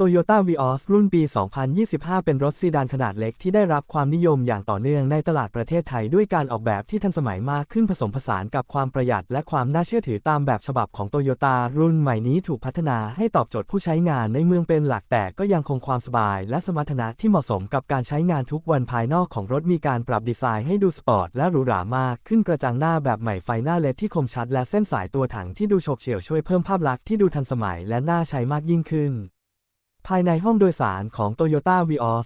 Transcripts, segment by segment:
Toyota Vios รุ่นปี 2025 เป็นรถซีดานขนาดเล็กที่ได้รับความนิยมอย่างต่อเนื่องในตลาดประเทศไทยด้วยการออกแบบที่ทันสมัยมากขึ้นผสมผสานกับความประหยัดและความน่าเชื่อถือตามแบบฉบับของ Toyota รุ่นใหม่นี้ถูกพัฒนาให้ตอบโจทย์ผู้ใช้งานในเมืองเป็นหลักแต่ก็ยังคงความสบาย และสมรรถนะที่เหมาะสมกับการใช้งานทุกวันภายนอกของรถมีการปรับดีไซน์ให้ดูสปอร์ตและหรูหรามากขึ้นกระจังหน้าแบบใหม่ไฟหน้าเลดที่คมชัด และเส้นสายตัวถังที่ดูโฉบเฉี่ยวช่วยเพิ่มภาพลักษณ์ที่ดูทันสมัยและน่าใช้มากยิ่งขึ้น ภายในห้องโดยสารของ Toyota Vios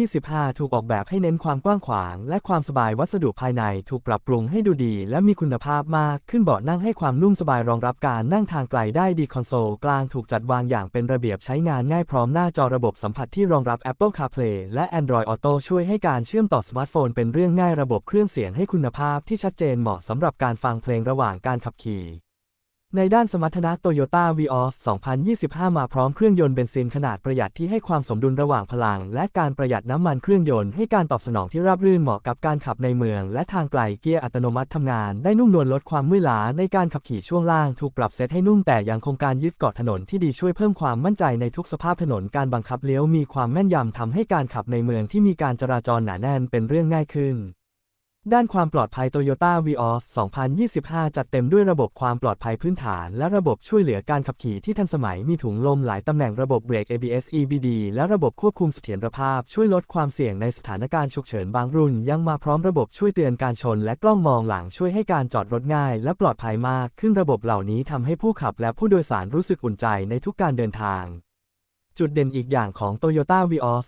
2025 ถูกออกแบบให้เน้นความกว้างขวาง และความสบายวัสดุภายในถูกปรับปรุงให้ดูดี และมีคุณภาพมาก ขึ้นเบาะนั่งให้ความนุ่มสบายรองรับการนั่งทางไกลได้ดีคอนโซลกลางถูกจัดวางอย่างเป็นระเบียบใช้งานง่ายพร้อมหน้าจอระบบสัมผัสที่รองรับ Apple CarPlay และ Android Auto ช่วยให้การเชื่อมต่อสมาร์ทโฟนเป็นเรื่องง่ายระบบเครื่องเสียงให้คุณภาพที่ชัดเจนเหมาะสำหรับการฟังเพลงระหว่างการขับขี่ ในด้านสมรรถนะ Toyota Vios 2025 มาพร้อมเครื่องยนต์เบนซินขนาดประหยัดที่ให้ความสมดุลระหว่างพลัง และการประหยัดน้ำมันเครื่องยนต์ให้การตอบสนองที่ราบรื่นเหมาะกับการขับในเมือง และทางไกลเกียร์อัตโนมัติทำงาน ได้นุ่มนวลลดความเมื่อยล้าในการขับขี่ช่วงล่างถูกปรับเซตให้นุ่มแต่ยังคงการยึดเกาะถนนที่ดีช่วยเพิ่มความมั่นใจในทุกสภาพถนนการบังคับเลี้ยวมีความแม่นยำทำให้การขับในเมืองที่มีการจราจรหนาแน่นเป็นเรื่องง่ายขึ้น ด้านความปลอดภัย Toyota Vios 2025 จัดเต็มด้วยระบบความปลอดภัยพื้นฐาน และระบบช่วยเหลือการขับขี่ที่ทันสมัยมีถุงลมหลายตำแหน่งระบบเบรก ABS EBD และระบบควบคุมเสถียรภาพ ช่วยลดความเสี่ยงในสถานการณ์ฉุกเฉินบางรุ่น ยังมาพร้อมระบบช่วยเตือนการชน และกล้องมองหลังช่วยให้การจอดรถง่าย และปลอดภัยมาก ขึ้นระบบเหล่านี้ทำให้ผู้ขับและผู้โดยสารรู้สึกอุ่นใจในทุกการเดินทาง จุดเด่นอีกอย่างของ Toyota Vios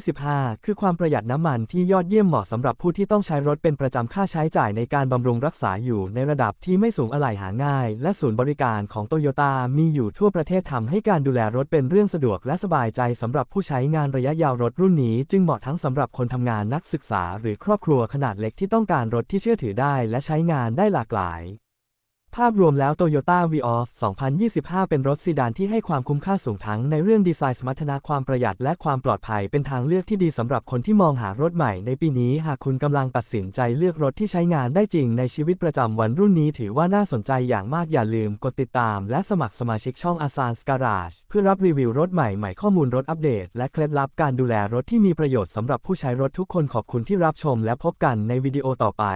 2025 คือความประหยัดน้ำมันที่ยอดเยี่ยมเหมาะสำหรับผู้ที่ต้องใช้รถเป็นประจำค่าใช้จ่ายในการบำรุงรักษาอยู่ในระดับที่ไม่สูงอะไหล่หาง่าย และศูนย์บริการของ Toyota มีอยู่ทั่วประเทศทำให้การดูแลรถเป็นเรื่องสะดวกและสบายใจสำหรับผู้ใช้งานระยะยาวรถรุ่นนี้จึงเหมาะทั้งสำหรับคนทำงานนักศึกษา หรือครอบครัวขนาดเล็กที่ต้องการรถที่เชื่อถือได้ และใช้งานได้หลากหลาย ภาพรวมแล้ว Toyota Vios 2025 เป็นรถซีดานที่ให้ความคุ้มค่าสูงทั้งในเรื่องดีไซน์สมรรถนะความประหยัดและความปลอดภัยเป็นทางเลือกที่ดีสำหรับคนที่มองหารถใหม่ในปีนี้ หากคุณกำลังตัดสินใจเลือกรถที่ใช้งานได้จริงในชีวิตประจำวันรุ่นนี้ถือว่าน่าสนใจอย่างมากอย่าลืมกดติดตาม และสมัครสมาชิกช่อง a s a n s Garage เพื่อรับรีวิวรถใหม่ใหม่ข้อมูลรถอัปเดต และเคล็ดลับการดูแลรถที่มีประโยชน์สำหรับผู้ใช้รถทุกคนขอบคุณที่รับชม และพบกันในวิดีโอต่อไป